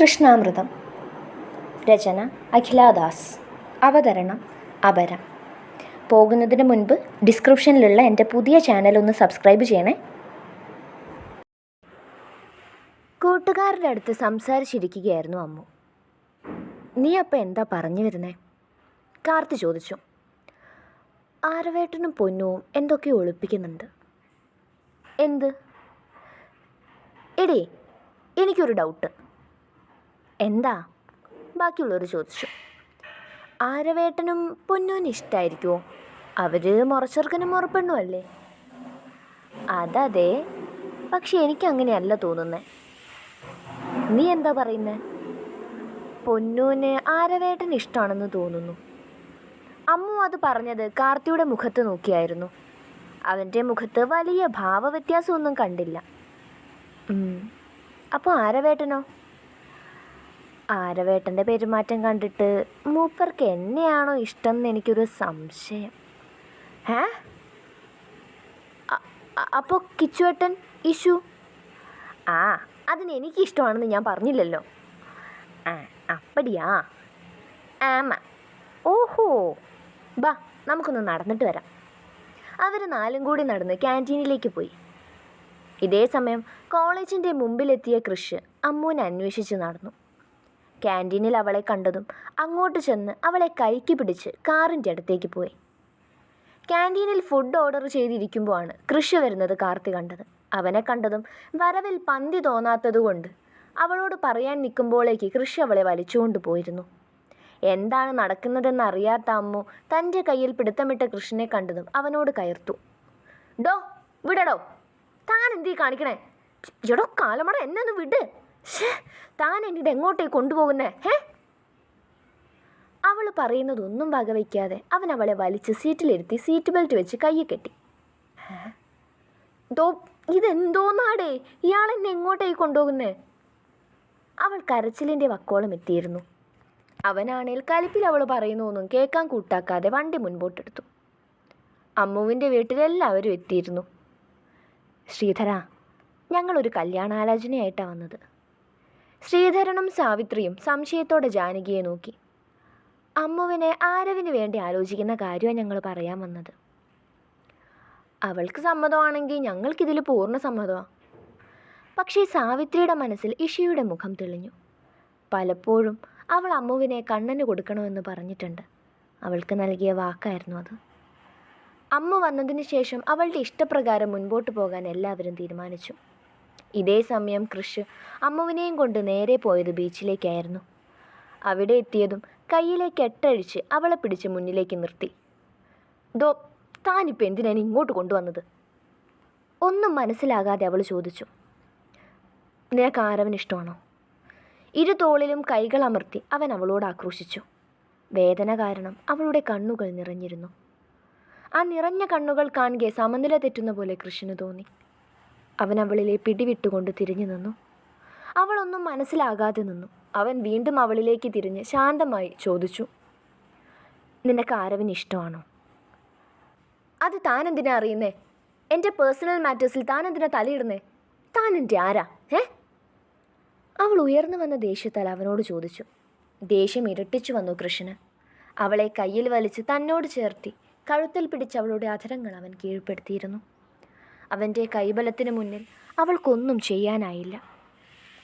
കൃഷ്ണാമൃതം. രചന അഖിലാദാസ്. അവതരണം അപര. പോകുന്നതിന് മുൻപ് ഡിസ്ക്രിപ്ഷനിലുള്ള എന്റെ പുതിയ ചാനൽ ഒന്ന് സബ്സ്ക്രൈബ് ചെയ്യണേ. കൂട്ടുകാരുടെ അടുത്ത് സംസാരിച്ചിരിക്കുകയായിരുന്നു അമ്മു. നീ അപ്പം എന്താ പറഞ്ഞു വരുന്നേ? കാർത്തി ചോദിച്ചു. ആരവേട്ടനും പൊന്നുവും എന്തൊക്കെയോ ഒളിപ്പിക്കുന്നുണ്ട്? എന്ത്? എടേ എനിക്കൊരു ഡൗട്ട്. എന്താ? ബാക്കിയുള്ളവർ ചോദിച്ചു. ആരവേട്ടനും പൊന്നൂന് ഇഷ്ടമായിരിക്കുമോ അവർ മുറച്ചെറുക്കനും മുറപ്പെണ്ണും അല്ലേ? അതതെ. പക്ഷെ എനിക്ക് അങ്ങനെയല്ല തോന്നുന്നേ. നീ എന്താ പറയുന്നത് പൊന്നൂന് ആരവേട്ടൻ ഇഷ്ടമാണെന്ന് തോന്നുന്നു. അമ്മു അത് പറഞ്ഞത് കാർത്തിയുടെ മുഖത്ത് നോക്കിയായിരുന്നു. അവന്റെ മുഖത്ത് വലിയ ഭാവവ്യത്യാസമൊന്നും കണ്ടില്ല. അപ്പോൾ ആരവേട്ടനോ? ആരവേട്ടന്റെ പെരുമാറ്റം കണ്ടിട്ട് മൂപ്പർക്ക് എന്നെയാണോ ഇഷ്ടം എന്ന് എനിക്കൊരു സംശയം. ഏ അപ്പോൾ കിച്ചുവേട്ടൻ ഇഷു? ആ അതിന് എനിക്ക് ഇഷ്ടമാണെന്ന് ഞാൻ പറഞ്ഞില്ലല്ലോ. ആ അപ്പടിയാ. ആമ. ഓഹോ. ബാ നമുക്കൊന്ന് നടന്നിട്ട് വരാം. അവർ നാലും കൂടി നടന്ന് ക്യാന്റീനിലേക്ക് പോയി. ഇതേ സമയം കോളേജിന്റെ മുമ്പിലെത്തിയ കൃഷ് അമ്മൂനെ അന്വേഷിച്ച് നടന്നു. ക്യാന്റീനിൽ അവളെ കണ്ടതും അങ്ങോട്ട് ചെന്ന് അവളെ കൈക്ക് പിടിച്ച് കാറിന്റെ അടുത്തേക്ക് പോയി. ക്യാന്റീനിൽ ഫുഡ് ഓർഡർ ചെയ്തിരിക്കുമ്പോഴാണ് കൃഷി വരുന്നത് കാർത്തി കണ്ടത്. അവനെ കണ്ടതും വരവിൽ പന്തി തോന്നാത്തതുകൊണ്ട് അവളോട് പറയാൻ നിൽക്കുമ്പോഴേക്ക് കൃഷി അവളെ വലിച്ചുകൊണ്ട് പോയിരുന്നു. എന്താണ് നടക്കുന്നതെന്ന് അറിയാത്ത അമ്മു തന്റെ കയ്യിൽ പിടുത്തമിട്ട കൃഷ്ണനെ കണ്ടതും അവനോട് കയർത്തു. ഡോ വിടടോ. താൻ എന്തീ കാണിക്കണേ? ജടോ കാലമട എന്നെ ഒന്ന് വിട്. ശ്ശേ, താൻ എന്നെ എങ്ങോട്ടേ കൊണ്ടുപോകുന്നേ? ഹേ? അവൾ പറയുന്നതൊന്നും വകവയ്ക്കാതെ അവൻ അവളെ വലിച്ച് സീറ്റിലിരുത്തി സീറ്റ് ബെൽറ്റ് വെച്ച് കയ്യെ കെട്ടി? ദോ ഇതെന്തോന്നാടേ? ഇയാൾ എന്നെ എങ്ങോട്ടേക്ക് കൊണ്ടുപോകുന്നേ? അവൾ കരച്ചിലിന്റെ വക്കോളം എത്തിയിരുന്നു. അവനാണേൽ കലിപ്പിൽ അവൾ പറയുന്നൊന്നും കേൾക്കാൻ കൂട്ടാക്കാതെ വണ്ടി മുൻപോട്ടെടുത്തു. അമ്മുവിന്റെ വീട്ടിലെല്ലാവരും എത്തിയിരുന്നു. ശ്രീധര ഞങ്ങളൊരു കല്യാണാലോചനയായിട്ടാണ് വന്നത്. ശ്രീധരനും സാവിത്രിയും സംശയത്തോടെ ജാനകിയെ നോക്കി. അമ്മുവിനെ ആരവിന് വേണ്ടി ആലോചിക്കുന്ന കാര്യമാണ് ഞങ്ങൾ പറയാൻ വന്നത്. അവൾക്ക് സമ്മതമാണെങ്കിൽ ഞങ്ങൾക്കിതിൽ പൂർണ സമ്മതമാണ് പക്ഷേ സാവിത്രിയുടെ മനസ്സിൽ ഇഷിയുടെ മുഖം തെളിഞ്ഞു. പലപ്പോഴും അവൾ അമ്മുവിനെ കണ്ണന് കൊടുക്കണമെന്ന് പറഞ്ഞിട്ടുണ്ട്. അവൾക്ക് നൽകിയ വാക്കായിരുന്നു അത്. അമ്മ വന്നതിന് ശേഷം അവളുടെ ഇഷ്ടപ്രകാരം മുൻപോട്ട് പോകാൻ എല്ലാവരും തീരുമാനിച്ചു. ഇതേ സമയം കൃഷ് അമ്മുവിനെയും കൊണ്ട് നേരെ പോയത് ബീച്ചിലേക്കായിരുന്നു. അവിടെ എത്തിയതും കയ്യിലെ കെട്ടഴിച്ച് അവളെ പിടിച്ച് മുന്നിലേക്ക് നിർത്തി. ദോ താനിപ്പോൾ എന്തിനാണ് ഇങ്ങോട്ട് കൊണ്ടുവന്നത്? ഒന്നും മനസ്സിലാകാതെ അവൾ ചോദിച്ചു. നിനക്ക് ആരവൻ ഇഷ്ടമാണോ? ഇരു തോളിലും കൈകൾ അമർത്തി അവൻ അവളോട് ആക്രോശിച്ചു. വേദന കാരണം അവളുടെ കണ്ണുകൾ നിറഞ്ഞിരുന്നു. ആ നിറഞ്ഞ കണ്ണുകൾ കാണുകെ സമനില തെറ്റുന്ന പോലെ കൃഷ്ണന് തോന്നി. അവൻ അവളിലെ പിടിവിട്ടുകൊണ്ട് തിരിഞ്ഞു നിന്നു. അവളൊന്നും മനസ്സിലാകാതെ നിന്നു. അവൻ വീണ്ടും അവളിലേക്ക് തിരിഞ്ഞ് ശാന്തമായി ചോദിച്ചു നിനക്ക് ആരവൻ ഇഷ്ടമാണോ? അത് താൻ എന്തിനാ അറിയുന്നേ? എന്റെ പേഴ്സണൽ മാറ്റേഴ്സിൽ താൻ എന്തിനാ തലയിടുന്നേ? താൻ എന്റെ ആരാ? ഏ അവൾ ഉയർന്നു വന്ന ദേഷ്യത്താൽ അവനോട് ചോദിച്ചു ദേഷ്യം ഇരട്ടിച്ചു വന്നു കൃഷ്ണന് അവളെ കയ്യിൽ വലിച്ച് തന്നോട് ചേർത്തി കഴുത്തിൽ പിടിച്ച് അവളുടെ അധരങ്ങൾ അവൻ കീഴ്പ്പെടുത്തിയിരുന്നു. അവന്റെ കൈബലത്തിന് മുന്നിൽ അവൾക്കൊന്നും ചെയ്യാനായില്ല.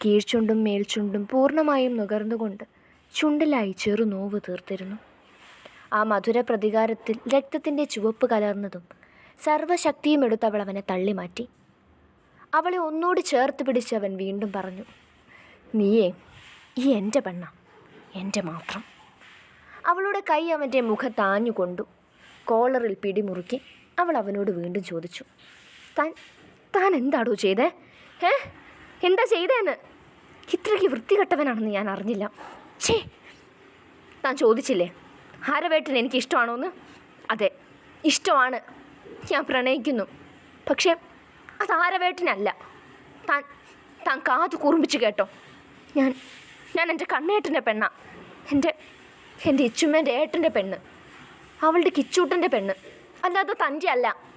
കീഴ്ചുണ്ടും മേൽചുണ്ടും പൂർണമായും നുകർന്നുകൊണ്ട് ചുണ്ടിലായി ചെറു നോവ് തീർത്തിരുന്നു. ആ മധുര പ്രതികാരത്തിൽ രക്തത്തിന്റെ ചുവപ്പ് കലർന്നതും സർവശക്തിയും എടുത്ത് അവൾ അവനെ തള്ളിമാറ്റി. അവളെ ഒന്നുകൂടി ചേർത്ത് പിടിച്ച് അവൻ വീണ്ടും പറഞ്ഞു നീയേ ഈ എന്റെ പെണ്ണ എന്റെ മാത്രം. അവളുടെ കൈ അവന്റെ മുഖത്താഞ്ഞു കൊണ്ടു കോളറിൽ പിടിമുറുക്കി അവൾ അവനോട് വീണ്ടും ചോദിച്ചു താൻ താൻ എന്താടോ ചെയ്തേ? ഏ എന്താ ചെയ്തേന്ന്? ഇത്രയ്ക്ക് വൃത്തികെട്ടവനാണെന്ന് ഞാൻ അറിഞ്ഞില്ല. ഛേ! താൻ ചോദിച്ചില്ലേ? ആരവേട്ടൻ എനിക്ക് ഇഷ്ടമാണോ എന്ന് അതെ ഇഷ്ടമാണ്. ഞാൻ പ്രണയിക്കുന്നു. പക്ഷേ അത് ആരവേട്ടനല്ല താൻ താൻ കാതു കുറുമ്പിച്ച് കേട്ടോ. ഞാൻ ഞാൻ എന്റെ കണ്ണേട്ടന്റെ പെണ്ണ. എന്റെ എന്റെ ഇച്ചുമ്മേന്റെ ഏട്ടന്റെ പെണ്ണ്. അവളുടെ കിച്ചൂട്ടന്റെ പെണ്ണ്. അല്ലാതെ തന്റെ അല്ല.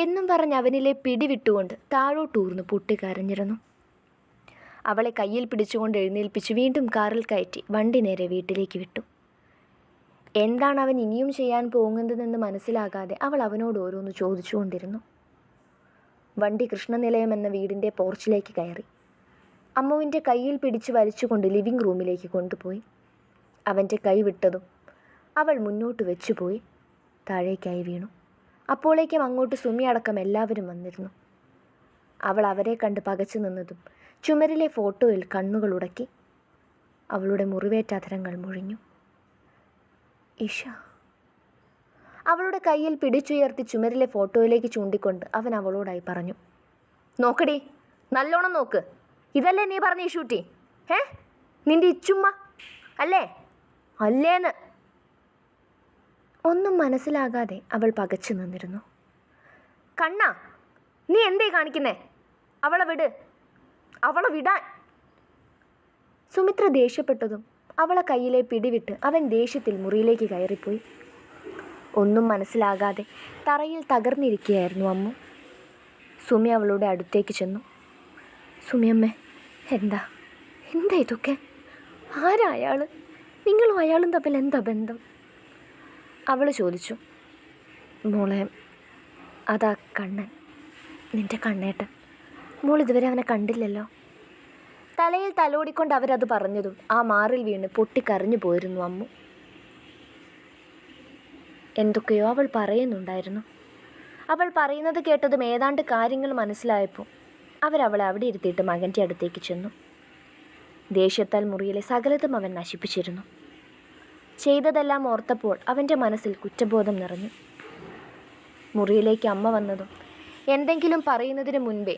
എന്നും പറഞ്ഞ് അവനിലെ പിടിവിട്ടുകൊണ്ട് താഴോട്ടൂർന്ന് പൊട്ടിക്കരഞ്ഞിരുന്നു അവളെ കയ്യിൽ പിടിച്ചുകൊണ്ട് എഴുന്നേൽപ്പിച്ച് വീണ്ടും കാറിൽ കയറ്റി വണ്ടി നേരെ വീട്ടിലേക്ക് വിട്ടു. എന്താണ് അവൻ ഇനിയും ചെയ്യാൻ പോകുന്നതെന്ന് മനസ്സിലാകാതെ അവൾ അവനോട് ഓരോന്ന് ചോദിച്ചുകൊണ്ടിരുന്നു. വണ്ടി കൃഷ്ണനിലയം എന്ന വീടിന്റെ പോർച്ചിലേക്ക് കയറി. അമ്മുവിന്റെ കയ്യിൽ പിടിച്ച് വലിച്ചുകൊണ്ട് ലിവിംഗ് റൂമിലേക്ക് കൊണ്ടുപോയി. അവന്റെ കൈ വിട്ടതും അവൾ മുന്നോട്ട് വെച്ചുപോയി. താഴേക്കായി വീണു. അപ്പോഴേക്കും അങ്ങോട്ട് സുമി അടക്കം എല്ലാവരും വന്നിരുന്നു. അവൾ അവരെ കണ്ട് പകച്ചു നിന്നതും ചുമരിലെ ഫോട്ടോയിൽ കണ്ണുകൾ ഉടക്കി അവളുടെ മുറിവേറ്റ അധരങ്ങൾ മുഴിഞ്ഞു. ഇഷ അവളുടെ കയ്യിൽ പിടിച്ചുയർത്തി ചുമരിലെ ഫോട്ടോയിലേക്ക് ചൂണ്ടിക്കൊണ്ട് അവൻ അവളോടായി പറഞ്ഞു നോക്കടി നല്ലോണം നോക്ക്. ഇതല്ലേ നീ പറഞ്ഞ ഇഷൂട്ടി ഏ നിന്റെ ഇച്ചുമ്മ അല്ലേ? അല്ലേന്ന്? ഒന്നും മനസ്സിലാകാതെ അവൾ പകച്ചു നിന്നിരുന്നു. കണ്ണ നീ എന്തേ കാണിക്കുന്നേ? അവളെ വിട്. അവളെ വിടാൻ. സുമിത്ര ദേഷ്യപ്പെട്ടതും അവളെ കയ്യിലെ പിടിവിട്ട് അവൻ ദേഷ്യത്തിൽ മുറിയിലേക്ക് കയറിപ്പോയി. ഒന്നും മനസ്സിലാകാതെ തറയിൽ തകർന്നിരിക്കുകയായിരുന്നു അമ്മു. സുമി അവളുടെ അടുത്തേക്ക് ചെന്നു. സുമിയമ്മേ എന്താ? എന്താ ഇതൊക്കെ? ആരാ അയാൾ നിങ്ങളും അയാളും തമ്മിൽ എന്താ ബന്ധം? അവൾ ചോദിച്ചു മോളെ അതാ കണ്ണൻ നിന്റെ കണ്ണേട്ടൻ. മോൾ ഇതുവരെ അവനെ കണ്ടില്ലല്ലോ. തലയിൽ തലോടിക്കൊണ്ട് അവരത് പറഞ്ഞതും ആ മാറിൽ വീണ് പൊട്ടിക്കരഞ്ഞു പോയിരുന്നു അമ്മു. എന്തൊക്കെയോ അവൾ പറയുന്നുണ്ടായിരുന്നു. അവൾ പറയുന്നത് കേട്ടതും ഏതാണ്ട് കാര്യങ്ങൾ മനസ്സിലായപ്പോൾ അവരവളെ അവിടെ ഇരുത്തിയിട്ട് മകന്റെ അടുത്തേക്ക് ചെന്നു. ദേഷ്യത്താൽ മുറിയിലെ സകലതും അവൻ നശിപ്പിച്ചിരുന്നു. ചെയ്തതെല്ലാം ഓർത്തപ്പോൾ അവന്റെ മനസ്സിൽ കുറ്റബോധം നിറഞ്ഞു. മുറിയിലേക്ക് അമ്മ വന്നതും എന്തെങ്കിലും പറയുന്നതിന് മുൻപേ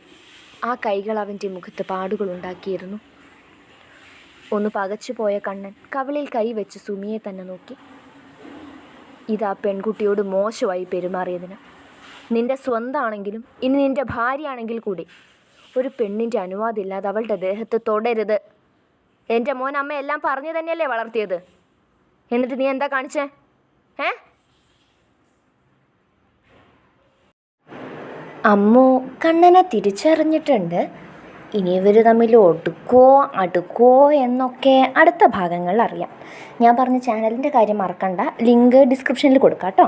ആ കൈകൾ അവന്റെ മുഖത്ത് പാടുകൾ ഉണ്ടാക്കിയിരുന്നു. ഒന്ന് പകച്ചുപോയ കണ്ണൻ കവിളിൽ കൈവച്ച് സുമിയെ തന്നെ നോക്കി. ഇതാ പെൺകുട്ടിയോട് മോശമായി പെരുമാറിയതിന്. നിന്റെ സ്വന്തമാണെങ്കിലും ഇനി നിന്റെ ഭാര്യയാണെങ്കിൽ കൂടി. ഒരു പെണ്ണിന്റെ അനുവാദമില്ലാതെ അവളുടെ ദേഹത്ത് തൊടരുത്. എന്റെ മോൻ അമ്മ എല്ലാം പറഞ്ഞു തന്നെയല്ലേ വളർത്തിയത്? എന്നിട്ട് നീ എന്താ കാണിച്ചേ? ഏ അമ്മു കണ്ണനെ തിരിച്ചറിഞ്ഞിട്ടുണ്ട്. ഇനി ഇവർ തമ്മിൽ ഒടുക്കോ അടുക്കോ എന്നൊക്കെ അടുത്ത ഭാഗങ്ങളിൽ അറിയാം. ഞാൻ പറഞ്ഞ ചാനലിന്റെ കാര്യം മറക്കണ്ട. ലിങ്ക് ഡിസ്ക്രിപ്ഷനിൽ കൊടുക്കാം കേട്ടോ